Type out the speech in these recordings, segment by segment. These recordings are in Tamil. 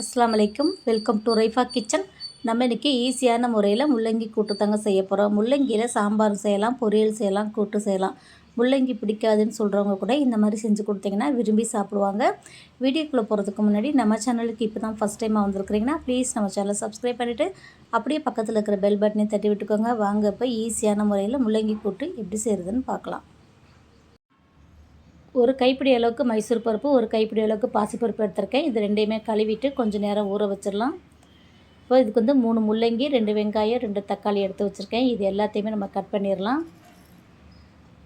அஸ்லாம் வலைக்கும் வெல்கம் டு ரைஃபா கிச்சன். நம்ம இன்றைக்கி ஈஸியான முறையில் முள்ளங்கி கூட்டு தாங்க செய்ய போகிறோம் முள்ளங்கியில் சாம்பார் செய்யலாம் பொரியல் செய்யலாம் கூட்டு செய்யலாம். முள்ளங்கி பிடிக்காதுன்னு சொல்கிறவங்க கூட இந்த மாதிரி செஞ்சு கொடுத்தீங்கன்னா விரும்பி சாப்பிடுவாங்க. வீடியோக்குள்ளே போகிறதுக்கு முன்னாடி நம்ம சேனலுக்கு இப்போ தான் ஃபஸ்ட் டைமாக வந்திருக்கிறீங்கன்னா ப்ளீஸ் நம்ம சேனலை சப்ஸ்கிரைப் பண்ணிவிட்டு அப்படியே பக்கத்தில் இருக்கிற பெல் பட்டனை தட்டி விட்டுக்கோங்க. வாங்க இப்போ ஈஸியான முறையில் முள்ளங்கி கூட்டு எப்படி செய்கிறதுன்னு பார்க்கலாம். ஒரு கைப்பிடி அளவுக்கு மைசூர் பருப்பு ஒரு கைப்பிடி அளவுக்கு பாசிப்பருப்பு எடுத்திருக்கேன். இது ரெண்டையுமே கழுவிட்டு கொஞ்சம் நேரம் ஊற வச்சிடலாம். இப்போ இதுக்கு வந்து மூணு முள்ளங்கி ரெண்டு வெங்காயம் ரெண்டு தக்காளி எடுத்து வச்சுருக்கேன். இது எல்லாத்தையுமே நம்ம கட் பண்ணிடலாம்.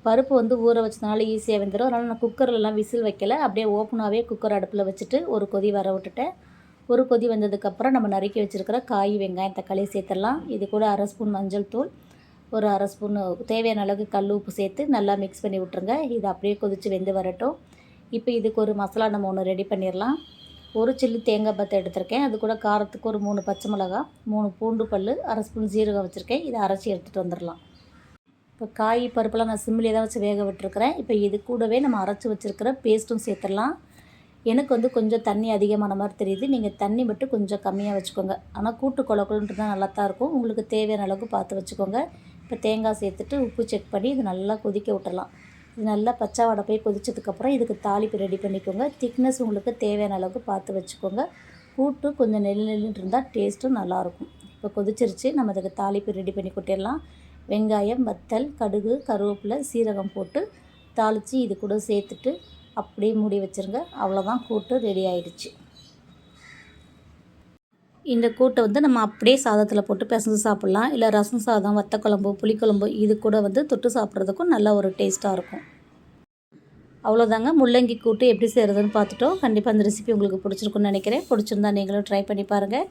பருப்பு வந்து ஊற வச்சதுனால ஈஸியாக வெந்துடும் அதனால் நான் குக்கர்லலாம் விசில் வைக்கல. அப்படியே ஓப்பனாகவே குக்கர் அடுப்பில் வச்சுட்டு ஒரு கொதி வர விட்டுட்டேன். ஒரு கொதி வந்ததுக்கப்புறம் நம்ம நறுக்கி வச்சுருக்கிற காய் வெங்காயம் தக்காளி சேர்த்துடலாம். இது கூட அரை ஸ்பூன் மஞ்சள் தூள். ஒரு அரை ஸ்பூன் தேவையான அளவுக்கு கல் உப்பு சேர்த்து நல்லா மிக்ஸ் பண்ணி விட்ருங்க இது அப்படியே கொதித்து வெந்து வரட்டும். இப்போ இதுக்கு ஒரு மசாலா நம்ம ஒன்று ரெடி பண்ணிடலாம். ஒரு சில்லு தேங்காய் பத்தை எடுத்திருக்கேன். அது கூட காரத்துக்கு ஒரு மூணு பச்சை மிளகா மூணு பூண்டு பல் அரை ஸ்பூன் ஜீரகம் வச்சுருக்கேன். இதை அரைச்சி எடுத்துகிட்டு வந்துடலாம். இப்போ காய் பருப்பெல்லாம் நான் சிம்மிலே தான் வச்சு வேக விட்டுருக்குறேன். இப்போ இது கூடவே நம்ம அரைச்சி வச்சுருக்கிற பேஸ்ட்டும் சேர்த்துடலாம். எனக்கு வந்து கொஞ்சம் தண்ணி அதிகமான மாதிரி தெரியுது. நீங்கள் தண்ணி மட்டும் கொஞ்சம் கம்மியாக வச்சுக்கோங்க. ஆனால் கூட்டு குழக்குன்றது தான் நல்லா தான் இருக்கும். உங்களுக்கு தேவையான அளவுக்கு பார்த்து வச்சுக்கோங்க. இப்போ தேங்காய் சேர்த்துட்டு உப்பு செக் பண்ணி இது நல்லா கொதிக்க விட்டுடலாம் இது நல்லா பச்சை வடை போய் கொதிச்சதுக்கப்புறம் இதுக்கு தாளிப்பு ரெடி பண்ணிக்கோங்க. திக்னஸ் உங்களுக்கு தேவையான அளவுக்கு பார்த்து வச்சுக்கோங்க. கூட்டு கொஞ்சம் நெல் நெல்லுன்னு இருந்தால் டேஸ்ட்டும் நல்லாயிருக்கும் இப்போ கொதிச்சிருச்சு. நம்ம அதுக்கு தாளிப்பு ரெடி பண்ணி கொட்டிடலாம். வெங்காயம் வத்தல் கடுகு கருவேப்பிலை சீரகம் போட்டு தாளித்து இது கூட சேர்த்துட்டு அப்படியே மூடி வச்சுருங்க. அவ்வளோதான் கூட்டு ரெடி ஆயிடுச்சு. இந்த கூட்டை வந்து நம்ம அப்படியே சாதத்தில் போட்டு பிசைஞ்சு சாப்பிட்லாம். இல்லை ரசம் சாதம் வத்தக்குழம்பு புளிக்குழம்பு இது கூட வந்து தொட்டு சாப்பிட்றதுக்கும் நல்ல ஒரு டேஸ்ட்டாக இருக்கும். அவ்வளோதாங்க முள்ளங்கி கூட்டு எப்படி செய்கிறதுன்னு பார்த்துட்டோம். கண்டிப்பாக அந்த ரெசிபி உங்களுக்கு பிடிச்சிருக்குன்னு நினைக்கிறேன். பிடிச்சிருந்தா நீங்களும் ட்ரை பண்ணி பாருங்கள்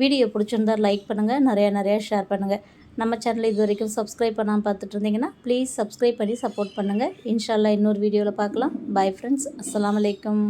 வீடியோ பிடிச்சிருந்தா லைக் பண்ணுங்கள் நிறையா நிறையா ஷேர் பண்ணுங்கள் நம்ம சேனலை இது வரைக்கும் சப்ஸ்கிரைப் பண்ணாமல் பார்த்துட்டு இருந்தீங்கன்னா ப்ளீஸ் சப்ஸ்கிரைப் பண்ணி சப்போர்ட் பண்ணுங்கள் இன்ஷால்லா இன்னொரு வீடியோவில் பார்க்கலாம். பாய் ஃப்ரெண்ட்ஸ் அஸ்லாம் வலைக்கம்